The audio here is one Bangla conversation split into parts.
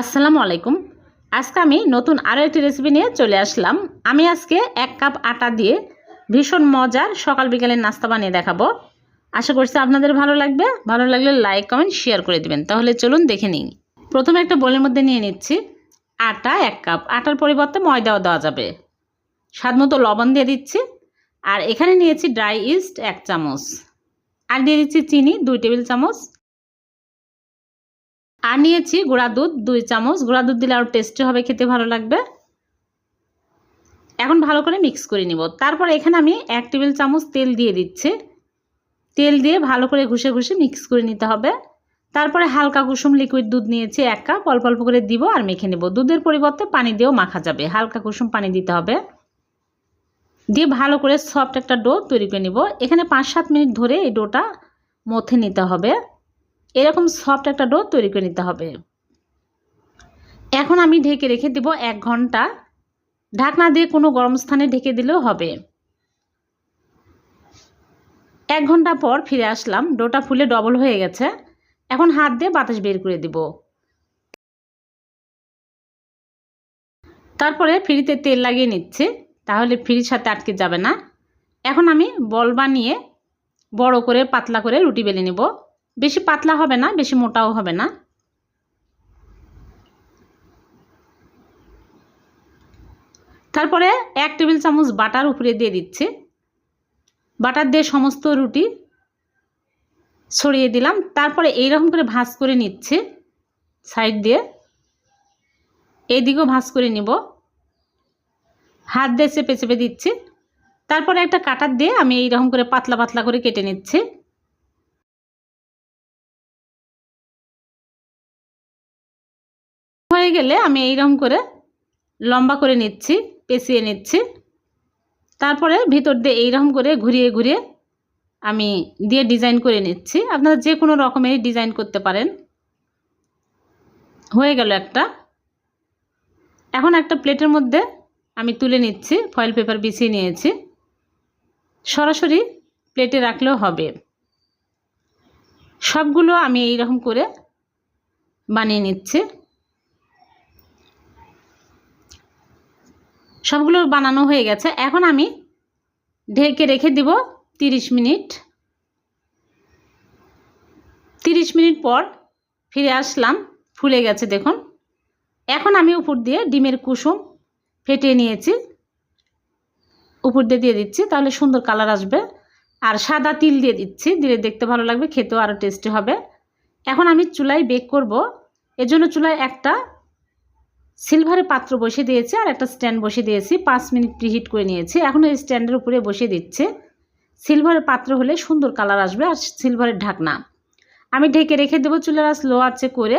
আসসালামু আলাইকুম। আজকে আমি নতুন আরও একটি রেসিপি নিয়ে চলে আসলাম। আমি আজকে এক কাপ আটা দিয়ে ভীষণ মজার সকাল বিকালের নাস্তা বানিয়ে দেখাবো। আশা করছি আপনাদের ভালো লাগবে। ভালো লাগলে লাইক কমেন্ট শেয়ার করে দিবেন। তাহলে চলুন দেখে নিই। প্রথমে একটা বোলের মধ্যে নিয়ে নিচ্ছি আটা এক কাপ। আটার পরিবর্তে ময়দাও দেওয়া যাবে। স্বাদ মতো লবণ দিয়ে দিচ্ছি। আর এখানে নিয়েছি ড্রাই ইস্ট এক চামচ। আর দিয়ে দিচ্ছি চিনি, দুই টেবিল চামচ। আর নিয়েছি গুঁড়া দুধ, দুই চামচ। গুঁড়া দুধ দিলে আরও টেস্টি হবে, খেতে ভালো লাগবে। এখন ভালো করে মিক্স করে নিব। তারপর এখানে আমি এক টেবিল চামচ তেল দিয়ে দিচ্ছি। তেল দিয়ে ভালো করে ঘষে ঘুষে মিক্স করে নিতে হবে। তারপরে হালকা কুসুম লিকুইড দুধ নিয়েছি এক কাপ। অল্প অল্প করে দিব আর মেখে নেব। দুধের পরিবর্তে পানি দিয়েও মাখা যাবে। হালকা কুসুম পানি দিতে হবে। দিয়ে ভালো করে সফট একটা ডো তৈরি করে নিব। এখানে পাঁচ সাত মিনিট ধরে এই ডোটা মথে নিতে হবে। এরকম সফট একটা ডো তৈরি করে নিতে হবে। এখন আমি ঢেকে রেখে দেব এক ঘণ্টা। ঢাকনা দিয়ে কোনো গরম স্থানে ঢেকে দিলেও হবে। এক ঘণ্টা পর ফিরে আসলাম ডোটা ফুলে ডবল হয়ে গেছে। এখন হাত দিয়ে বাতাস বের করে দিব। তারপরে ফ্রিতে তেল লাগিয়ে নিচ্ছে, তাহলে ফ্রির সাথে আটকে যাবে না। এখন আমি বল বানিয়ে বড় করে পাতলা করে রুটি বেলে নেব। বেশি পাতলা হবে না, বেশি মোটাও হবে না। তারপরে এক টেবিল চামচ বাটার উপরে দিয়ে দিচ্ছে। বাটার দিয়ে সমস্ত রুটি ছড়িয়ে দিলাম। তারপরে এইরকম করে ভাঁজ করে নিচ্ছে সাইড দিয়ে। এইদিকেও ভাঁজ করে নিব। হাত দিয়ে চেপে চেপে দিচ্ছি। তারপরে একটা কাটার দিয়ে আমি এইরকম করে পাতলা পাতলা করে কেটে নিচ্ছি। হয়ে গেলে আমি এইরকম করে লম্বা করে নিচ্ছি, পেঁচিয়ে নিচ্ছি। তারপরে ভিতর দিয়ে এইরকম করে ঘুরিয়ে ঘুরিয়ে আমি দিয়ে ডিজাইন করে নিচ্ছি। আপনারা যে কোনো রকমেরই ডিজাইন করতে পারেন। হয়ে গেল একটা। এখন একটা প্লেটের মধ্যে আমি তুলে নিচ্ছি, ফয়েল পেপার বিছিয়ে নিয়েছি। সরাসরি প্লেটে রাখলেও হবে। সবগুলো আমি এই রকম করে বানিয়ে নিচ্ছি। সবগুলো বানানো হয়ে গেছে। এখন আমি ঢেকে রেখে দিব তিরিশ মিনিট। তিরিশ মিনিট পর ফিরে আসলাম, ফুলে গেছে দেখুন। এখন আমি উপর দিয়ে ডিমের কুসুম ফেটিয়ে নিয়েছি। উপর দিয়ে দিয়ে দিচ্ছি, তাহলে সুন্দর কালার আসবে। আর সাদা তিল দিয়ে দিচ্ছি, দিলে দেখতে ভালো লাগবে, খেতেও আরও টেস্টি হবে। এখন আমি চুলায় বেক করব। এজন্য চুলায় একটা সিলভারের পাত্র বসিয়ে দিয়েছি আর একটা স্ট্যান্ড বসিয়ে দিয়েছি, পাঁচ মিনিট প্রিহিট করে নিয়েছি। এখন এই স্ট্যান্ডের উপরে বসে দিচ্ছে। সিলভারের পাত্র হলে সুন্দর কালার আসবে আর সিলভারের ঢাকনা। আমি ঢেকে রেখে দেবো চুলার আস লো আছে করে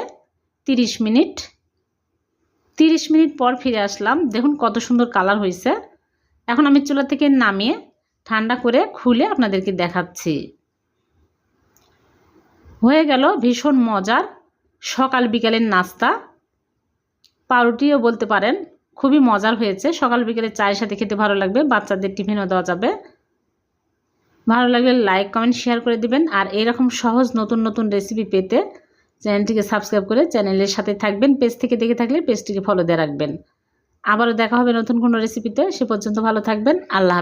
তিরিশ মিনিট। তিরিশ মিনিট পর ফিরে আসলাম। দেখুন কত সুন্দর কালার হয়েছে। এখন আমি চুলা থেকে নামিয়ে ঠান্ডা করে খুলে আপনাদেরকে দেখাচ্ছি। হয়ে গেল ভীষণ মজার সকাল বিকালের নাস্তা। পাউরুটিও বলতে পারেন। খুবই মজার হয়েছে। সকাল বিকেলে চায়ের সাথে খেতে ভালো লাগবে। বাচ্চাদের টিফিনও দেওয়া যাবে। ভালো লাগলে লাইক, কমেন্ট, শেয়ার করে দিবেন। আর এরকম সহজ নতুন নতুন রেসিপি পেতে চ্যানেলটিকে সাবস্ক্রাইব করে চ্যানেলের সাথে থাকবেন। পেজ থেকে দেখে থাকলে পেজটিকে ফলো দিয়ে রাখবেন। আবারও দেখা হবে নতুন কোনো রেসিপিতে। সে পর্যন্ত ভালো থাকবেন। আল্লাহ